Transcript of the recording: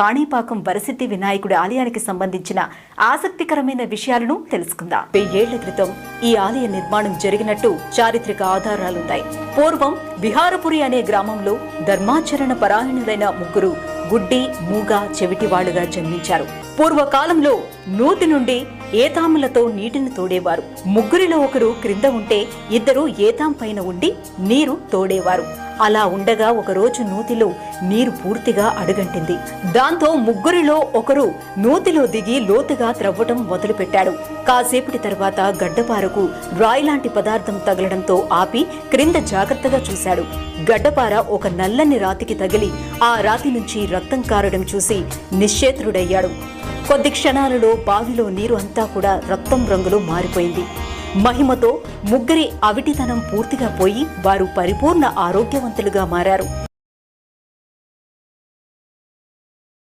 కాణిపాకం వరసిద్ధి వినాయకుడి ఆలయానికి సంబంధించిన ఆసక్తికరమైన విషయాలను తెలుసుకుందాం. వెయ్యేళ్ళ క్రితం ఈ ఆలయ నిర్మాణం జరిగినట్టు చారిత్రక ఆధారాలున్నాయి. పూర్వం బిహారపురి అనే గ్రామంలో ధర్మాచరణ పరాయణులైన ముగ్గురు గుడ్డి మూగ చెవిటివాళ్ళుగా జన్మించారు. పూర్వకాలంలో నూతి నుండి ఏతాములతో నీటిని తోడేవారు. ముగ్గురిలో ఒకరు క్రింద ఉంటే ఇద్దరు ఏతాం పైన ఉండి నీరు తోడేవారు. అలా ఉండగా ఒకరోజు నూతిలో నీరు పూర్తిగా అడుగంటింది. దాంతో ముగ్గురిలో ఒకరు నూతిలో దిగి లోతుగా త్రవ్వటం మొదలుపెట్టాడు. కాసేపటి తర్వాత గడ్డపారకు రాయిలాంటి పదార్థం తగలడంతో ఆపి క్రింద జాగ్రత్తగా చూశాడు. గడ్డపార ఒక నల్లని రాతికి తగిలి ఆ రాతి నుంచి రక్తం కారడం చూసి నిశ్చేత్రుడయ్యాడు కొద్ది క్షణాలలో బావిలో నీరు అంతా కూడా రక్తం రంగులో మారిపోయింది. మహిమతో ముగ్గురి అవిటితనం పూర్తిగా పోయి వారు పరిపూర్ణ ఆరోగ్యవంతులుగా మారారు.